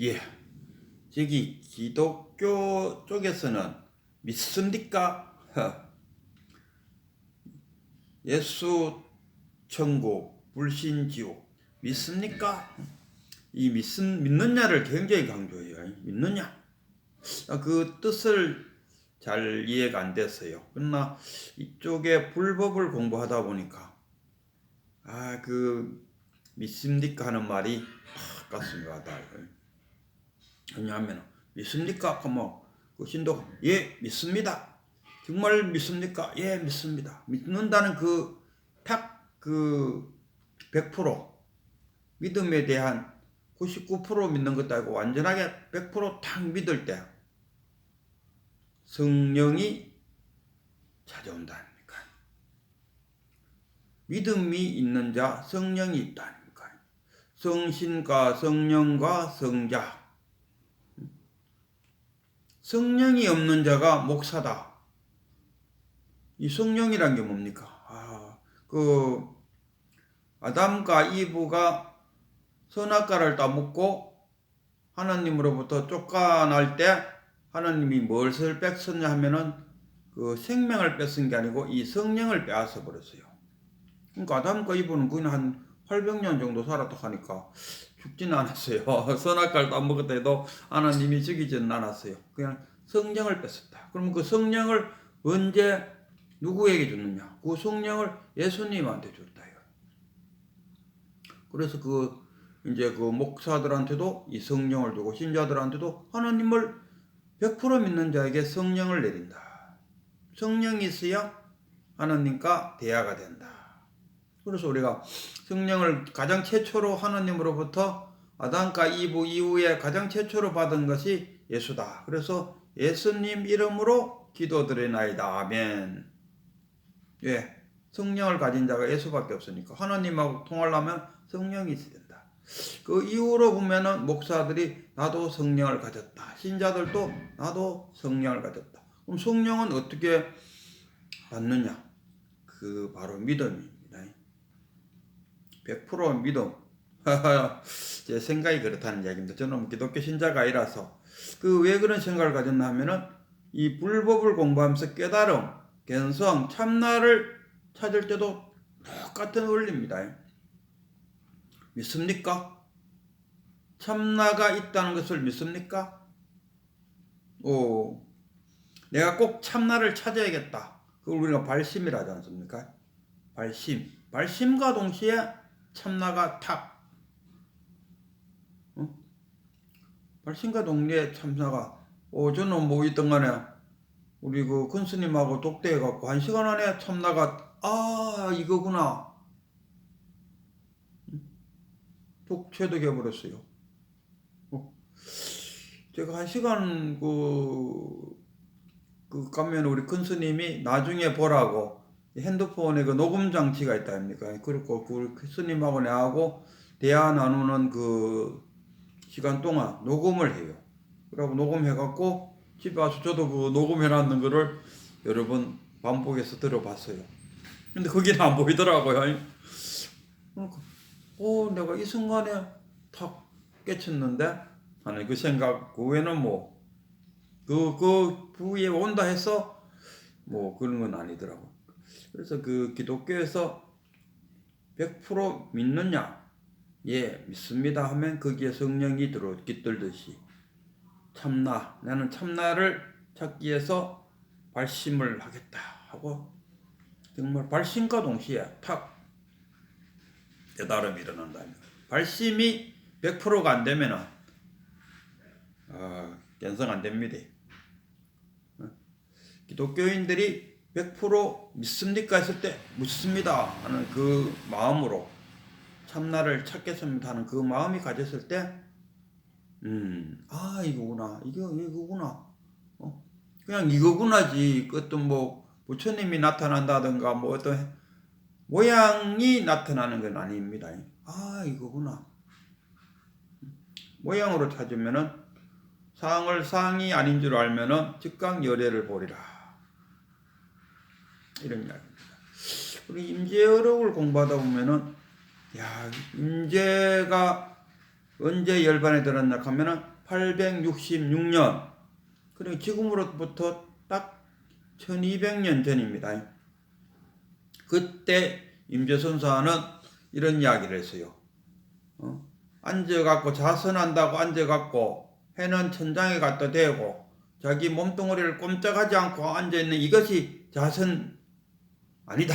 예. 저기 기독교 쪽에서는 믿습니까? 예수 천국, 불신 지옥 믿습니까? 이 믿음, 믿느냐를 굉장히 강조해요. 믿느냐? 아, 그 뜻을 잘 이해가 안 됐어요. 그러나 이쪽에 불법을 공부하다 보니까 아 그 믿습니까 하는 말이 아, 와닿아요. 왜냐하면 믿습니까? 하면 그 신도가 예 믿습니다. 정말 믿습니까? 예 믿습니다. 믿는다는 그 탁 그 100% 믿음에 대한 99% 믿는 것도 아니고 완전하게 100%탁 믿을 때 성령이 찾아온다 아닙니까? 믿음이 있는 자 성령이 있다 아닙니까? 성신과 성령과 성자 성령이 없는 자가 목사다. 이 성령이란 게 뭡니까? 아, 그 아담과 이브가 선악과를 따먹고 하나님으로부터 쫓겨날 때 하나님이 무엇을 뺏었냐 하면은 그 생명을 뺏은 게 아니고 이 성령을 빼앗아 버렸어요. 그러니까 아담과 이브는 그냥 한 800년 정도 살았다 하니까 죽지는 않았어요. 선악과를 따먹었다 해도 하나님이 죽이지는 않았어요. 그냥 성령을 뺏었다. 그러면 그 성령을 언제 누구에게 줬느냐? 그 성령을 예수님한테 줬다. 그래서 그 이제 그 목사들한테도 이 성령을 주고 신자들한테도 하나님을 100% 믿는 자에게 성령을 내린다. 성령이 있어야 하나님과 대화가 된다. 그래서 우리가 성령을 가장 최초로 하나님으로부터 아담과 이브 이후에 가장 최초로 받은 것이 예수다. 그래서 예수님 이름으로 기도드리나이다. 아멘. 예. 성령을 가진 자가 예수밖에 없으니까 하나님하고 통하려면 성령이 있어야 된다. 그 이후로 보면은 목사들이 나도 성령을 가졌다. 신자들도 나도 성령을 가졌다. 그럼 성령은 어떻게 받느냐? 그 바로 믿음입니다. 100% 믿음. 제 생각이 그렇다는 이야기입니다. 저는 기독교 신자가 아니라서 그 왜 그런 생각을 가졌나 하면은 이 불법을 공부하면서 깨달음, 견성, 참나를 찾을 때도 똑같은 원리입니다. 믿습니까? 참나가 있다는 것을 믿습니까? 오, 내가 꼭 참나를 찾아야겠다. 그걸 우리가 발심이라 하지 않습니까? 발심. 발심과 동시에 참나가 탁. 어? 발심과 동시에 참나가, 어, 저는 뭐 있던 간에, 우리 그 큰스님하고 독대해 갖고 한 시간 안에 참나가, 아, 이거구나. 톡 체득해 버렸어요. 어. 제가 한 시간 그, 그 가면 우리 큰 스님이 나중에 보라고 핸드폰에 그 녹음 장치가 있다 아닙니까? 그리고 그 스님하고 내하고 대화 나누는 그 시간 동안 녹음을 해요. 그러고 녹음해갖고 집에 와서 저도 그 녹음해놨는 거를 여러 번 반복해서 들어봤어요. 근데 거기는 안 보이더라고요. 어, 내가 이 순간에 탁 깨쳤는데 하는 그 생각 그 외에는 뭐 그 그 부위에 온다 해서 뭐 그런 건 아니더라고. 그래서 그 기독교에서 100% 믿느냐? 예, 믿습니다 하면 거기에 성령이 들어 깃들듯이 참나 나는 참나를 찾기 위해서 발심을 하겠다 하고 정말 발심과 동시에 탁 깨달음이 일어난다. 발심이 100%가 안 되면은 어, 견성 안 됩니다. 어? 기독교인들이 100% 믿습니까 했을 때 믿습니다 하는 그 마음으로 참나를 찾겠습니다 하는 그 마음이 가졌을 때, 음, 아 이거구나, 이거 이거구나, 어? 그냥 이거구나지. 그 어떤 뭐 부처님이 나타난다든가 뭐 어떤 모양이 나타나는 건 아닙니다. 아, 이거구나. 모양으로 찾으면은 상을 상이 아닌 줄 알면은 즉각 열애를 보리라. 이런 이야기입니다. 우리 임재어록을 공부하다 보면은 야, 임재가 언제 열반에 들었나 하면은 866년. 그러니까 지금으로부터 딱 1200년 전입니다. 그때 임재선사는 이런 이야기를 했어요. 어? 앉아갖고 자선한다고 앉아갖고 해는 천장에 갖다 대고 자기 몸뚱어리를 꼼짝하지 않고 앉아있는 이것이 자선 아니다.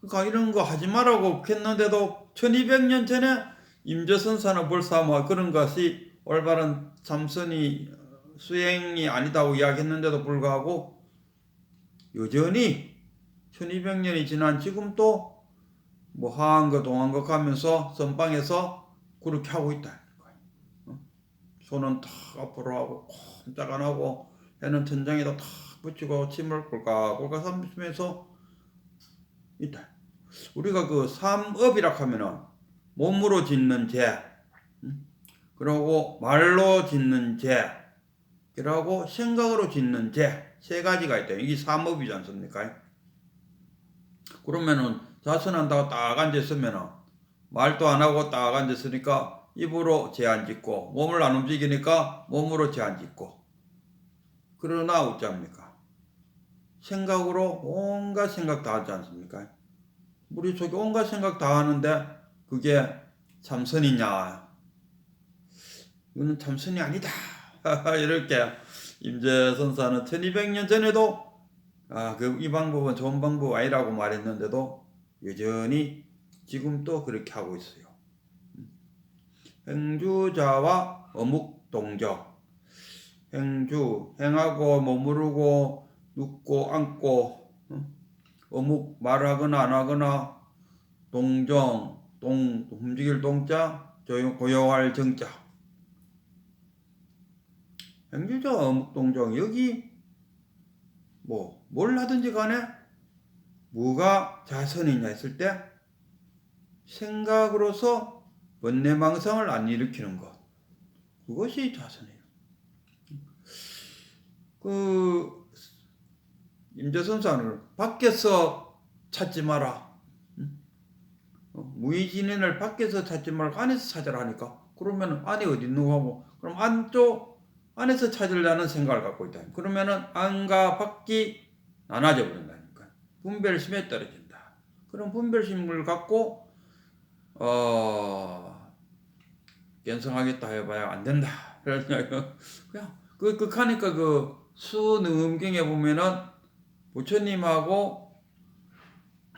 그러니까 이런 거 하지 말라고 했는데도 1200년 전에 임재선사는 벌써 뭐 그런 것이 올바른 참선이 수행이 아니다고 이야기했는데도 불구하고 여전히 1200년이 지난 지금도 뭐 하한 거 동한거 가면서 선방에서 그렇게 하고 있다. 어? 손은 탁 앞으로 하고 꼼짝 안 하고 해는 천장에다 탁 붙이고 침을 꼴깍 꼴깍 삼으면서 있다. 우리가 그 삼업이라 하면은 몸으로 짓는 죄, 음? 그리고 말로 짓는 죄, 그리고 생각으로 짓는 죄 세 가지가 있다. 이게 삼업이지 않습니까? 그러면은 자선한다고 딱 앉았으면은 말도 안 하고 딱 앉았으니까 입으로 죄안 짓고 몸을 안 움직이니까 몸으로 죄안 짓고 그러나 어쩝니까? 생각으로 온갖 생각 다 하지 않습니까? 우리 속에 온갖 생각 다 하는데 그게 참선이냐? 이거는 참선이 아니다. 이렇게 임재 선사는 1200년 전에도 아, 그 이 방법은 좋은 방법 아니라고 말했는데도 여전히 지금 또 그렇게 하고 있어요. 행주자와 어묵동적. 행주, 행하고 머무르고 눕고 앉고 어? 어묵 말하거나 안 하거나 동정, 동 움직일 동자, 조용 고요할 정자. 행주자 어묵 동정 여기 뭐 뭘 하든지 간에 뭐가 자선이냐 했을 때 생각으로서 번뇌망상을 안 일으키는 것 그것이 자선이에요. 그 임재선사는 밖에서 찾지 마라. 응? 어, 무의진인을 밖에서 찾지 말고 안에서 찾으라 하니까 그러면 안이 어디 있는 거고 그럼 안쪽 안에서 찾으려는 생각을 갖고 있다. 그러면은 안과 밖이 나눠져 버린다니까. 분별심에 떨어진다. 그럼 분별심을 갖고 어 견성하겠다 해봐야 안 된다. 그러니까 그냥 그 극하니까 그 수능음경에 보면은 부처님하고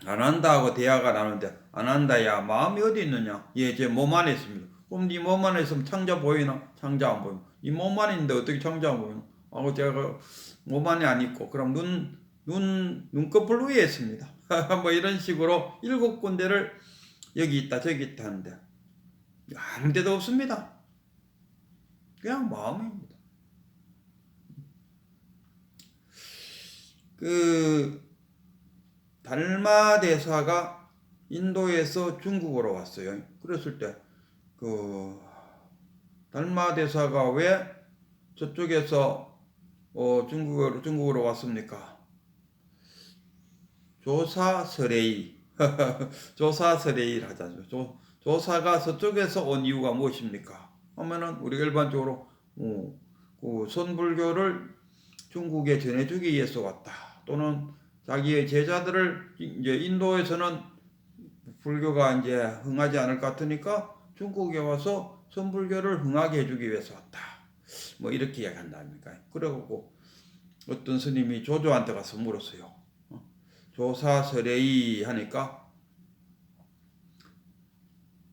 안 한다고 대화가 나누는데 안 한다야 마음이 어디 있느냐? 예, 제 몸 안에 있습니다. 그럼 네 몸 안에 있으면 창자 보이나? 창자 안 보이나? 이몸 안에 있는데 어떻게 창자 안 보이나? 하고 제가 그몸 안에 안 있고 그럼 눈, 눈, 눈꺼풀 위에 있습니다. 뭐 이런 식으로 일곱 군데를 여기 있다 저기 있다 하는데 아무 데도 없습니다. 그냥 마음입니다. 그 달마 대사가 인도에서 중국으로 왔어요. 그랬을 때 그 달마 대사가 왜 저쪽에서 어 중국으로 중국으로 왔습니까? 조사 서레이 조사 서레이를 하자죠. 조, 조사가 서쪽에서 온 이유가 무엇입니까? 하면은 우리가 일반적으로 어, 그 선불교를 중국에 전해주기 위해서 왔다. 또는 자기의 제자들을 이제 인도에서는 불교가 이제 흥하지 않을 것 같으니까 중국에 와서 선불교를 흥하게 해주기 위해서 왔다. 뭐 이렇게 이야기한다 아닙니까? 그래갖고 어떤 스님이 조조한테 가서 물었어요. 어? 조사설레이 하니까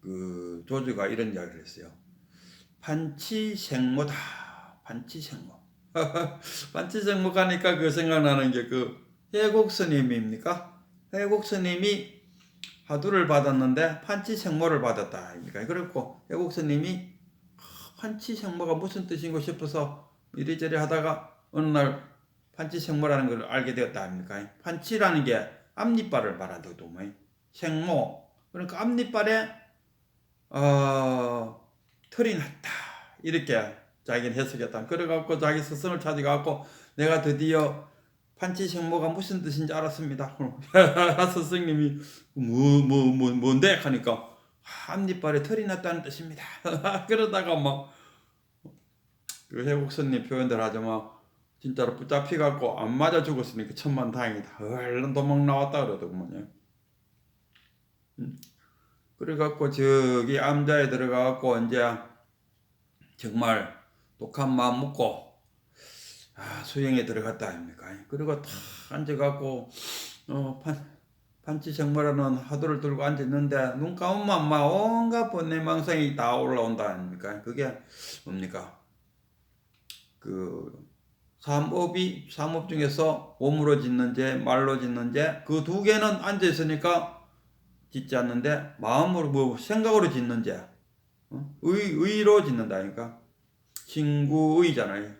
그 조조가 이런 이야기를 했어요. 판치생모다. 판치생모. 판치생모 가니까 그 생각나는 게 그 해곡 스님입니까? 해곡 스님이 화두를 받았는데 판치생모를 받았다 아닙니까? 그렇고 해곡 스님이 판치생모가 무슨 뜻인가 싶어서 이리저리 하다가 어느 날 판치생모라는 걸 알게 되었다 아닙니까? 판치라는 게 앞니빨을 말한다고 뭐 생모 그러니까 앞니빨에 어, 털이 났다 이렇게 자기는 해석했다. 그래갖고 자기 스승을 찾아갖고 내가 드디어 판치생모가 무슨 뜻인지 알았습니다. 스승님이 뭐 뭐 뭐 뭔데 하니까 앞니빨에 털이 났다는 뜻입니다. 그러다가 막 그 해국선님 표현들 하지만 진짜로 붙잡히 갖고 안 맞아 죽었으니까 천만 다행이다. 얼른 도망 나왔다 그러더군요. 음. 그래갖고 저기 암자에 들어가갖고 이제 정말 독한 마음 먹고 아 수영에 들어갔다 아닙니까? 그리고 탁 앉아갖고 어 판, 판치 정말하는 하도를 들고 앉았는데 눈 감으면 막 온갖 번뇌망상이 다 올라온다 아닙니까? 그게 뭡니까? 그 삼업이 삼업 중에서 몸으로 짓는 죄, 말로 짓는 죄, 그 두 개는 앉아 있으니까 짓지 않는데 마음으로 뭐 생각으로 짓는 죄, 어? 의 의로 짓는다니까 친구의잖아요.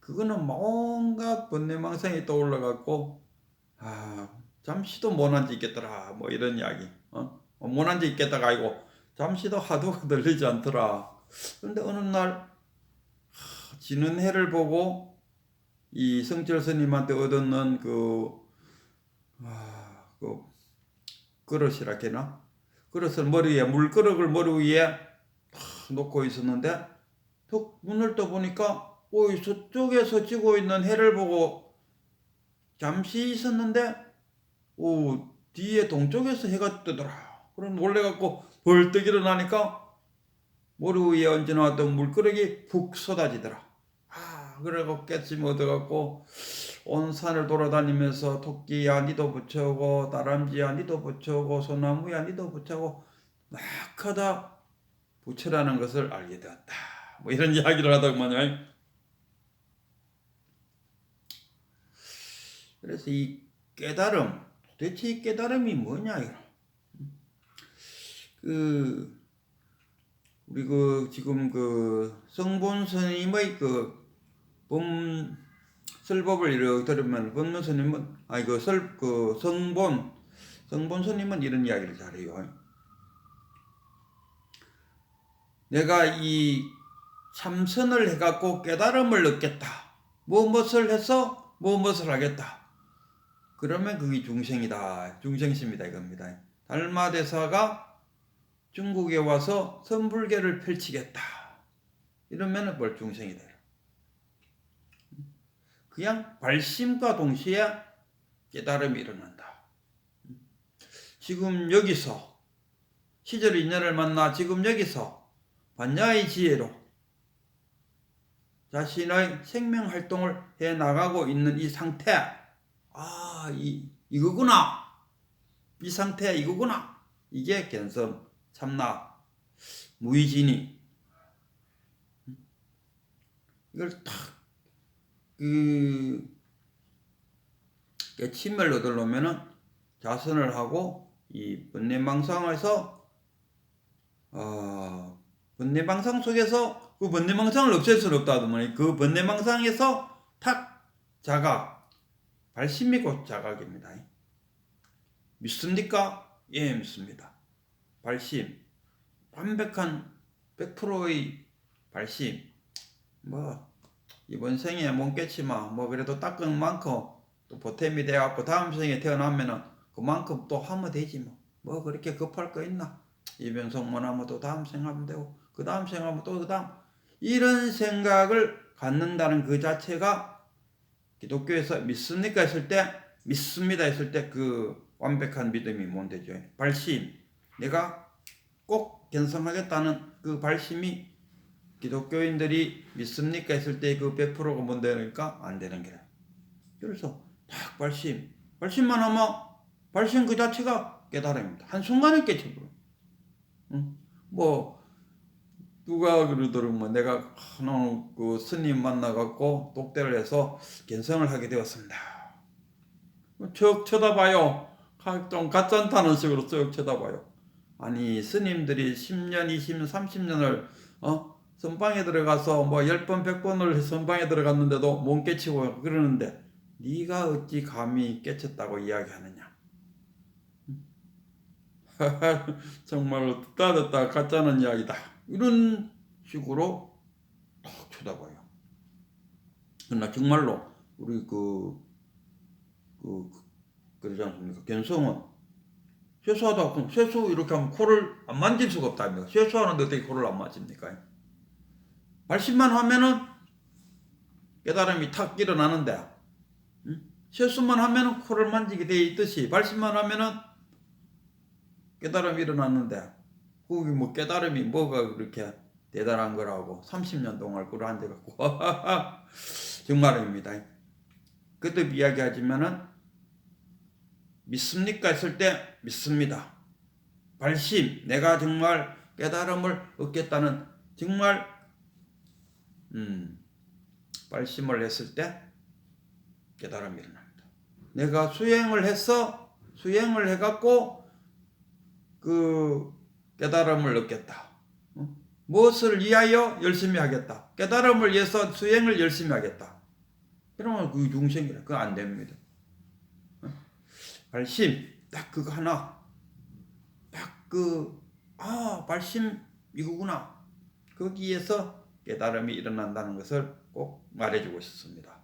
그거는 막 온갖 번뇌망상이 떠올라갖고 아 잠시도 못 앉아 있겠더라 뭐 이런 이야기 어? 못 앉아 있겠다가 아니고 잠시도 하도가 들리지 않더라. 그런데 어느 날 하, 지는 해를 보고 이 성철 스님한테 얻었는 그, 아, 그 그릇이라 해나 그릇을 머리 위에 물그릇을 머리 위에 탁 놓고 있었는데 또 눈을 떠 보니까 오 저쪽에서 지고 있는 해를 보고 잠시 있었는데 오 뒤에 동쪽에서 해가 뜨더라. 그럼 놀래갖고 벌떡 일어나니까 머리 위에 얹어놨던 물그릇이 푹 쏟아지더라. 아, 그래갖고 깨짐 얻어갖고 온 산을 돌아다니면서 토끼야 니도 붙여오고 다람쥐야 니도 붙여오고 소나무야 니도 붙여오고 막 하다 부처라는 것을 알게 되었다. 뭐 이런 이야기를 하더구만요. 그래서 이 깨달음, 도대체 이 깨달음이 뭐냐, 이거. 그, 우리 그, 지금 그, 성본 스님의 그, 범, 설법을 이렇게 들으면, 법문 스님은, 아니, 그, 설, 그, 성본, 성본 스님은 이런 이야기를 잘해요. 내가 이 참선을 해갖고 깨달음을 얻겠다. 뭐 무엇을 해서 뭐 무엇을 하겠다. 그러면 그게 중생이다. 중생심이다 이겁니다. 달마대사가 중국에 와서 선불계를 펼치겠다. 이러면 뭘 중생이다. 그냥 발심과 동시에 깨달음이 일어난다. 지금 여기서 시절 인연을 만나 지금 여기서 반야의 지혜로 자신의 생명 활동을 해 나가고 있는 이 상태, 아, 이, 이거구나. 이 상태 이거구나. 이게 견성, 참나, 무의진이. 이걸 탁, 그, 깨침을 얻으려면은 자선을 하고 이 번뇌망상에서 어, 번뇌망상 속에서 그 번뇌망상을 없앨 수는 없다 하더니 그 번뇌망상에서 탁 자각 발심이 곧 자각입니다. 믿습니까? 예, 믿습니다. 발심 완벽한 100%의 발심 뭐 이번 생에 못 깨치마 뭐 그래도 닦은 만큼 또 보탬이 돼갖고 다음 생에 태어나면은 그만큼 또 하면 되지 뭐. 뭐 그렇게 급할 거 있나? 이변성만 하면 또 다음 생 하면 되고 그 다음 생 하면 또 그 다음 이런 생각을 갖는다는 그 자체가 기독교에서 믿습니까 했을 때 믿습니다 했을 때 그 완벽한 믿음이 뭔데죠? 발심 내가 꼭 견성하겠다는 그 발심이 기독교인들이 믿습니까 했을 때 그 100%가 뭔데니까 안 되는 거야. 그래서 딱 발심 발심만 하면 발심 그 자체가 깨달음입니다. 한순간에 깨쳐버려. 응? 뭐 누가 그러더라고 뭐 내가 하나 그 스님 만나갖고 독대를 해서 견성을 하게 되었습니다. 쭉 쳐다봐요. 좀 가짠다는 식으로 쭉 쳐다봐요. 아니 스님들이 10년, 20년, 30년을 어 선방에 들어가서 뭐 10번, 100번을 선방에 들어갔는데도 못 깨치고 그러는데 네가 어찌 감히 깨쳤다고 이야기하느냐? 정말로 듣다 듣다 가짜는 이야기다. 이런 식으로 탁 쳐다봐요. 그러나 정말로 우리 그, 그, 그러지 않습니까? 견성은 세수하다 세수 이렇게 하면 코를 안 만질 수가 없다며. 세수하는데 어떻게 코를 안 만집니까? 발심만 하면은 깨달음이 탁 일어나는데 응? 세수만 하면은 코를 만지게 돼 있듯이 발심만 하면은 깨달음이 일어났는데 거기 뭐 깨달음이 뭐가 그렇게 대단한 거라고 30년 동안 꿇어 앉아 갖고 정말입니다. 그때 이야기하지만은 믿습니까 했을 때 믿습니다. 발심 내가 정말 깨달음을 얻겠다는 정말 음, 발심을 했을 때 깨달음이 일어납니다. 내가 수행을 해서 수행을 해갖고 그 깨달음을 얻겠다. 어? 무엇을 위하여 열심히 하겠다. 깨달음을 위해서 수행을 열심히 하겠다. 그러면 그 중생이라 그거 안 됩니다. 어? 발심 딱 그거 하나 딱 그 아 발심 이거구나 거기에서 깨달음이 일어난다는 것을 꼭 말해주고 싶습니다.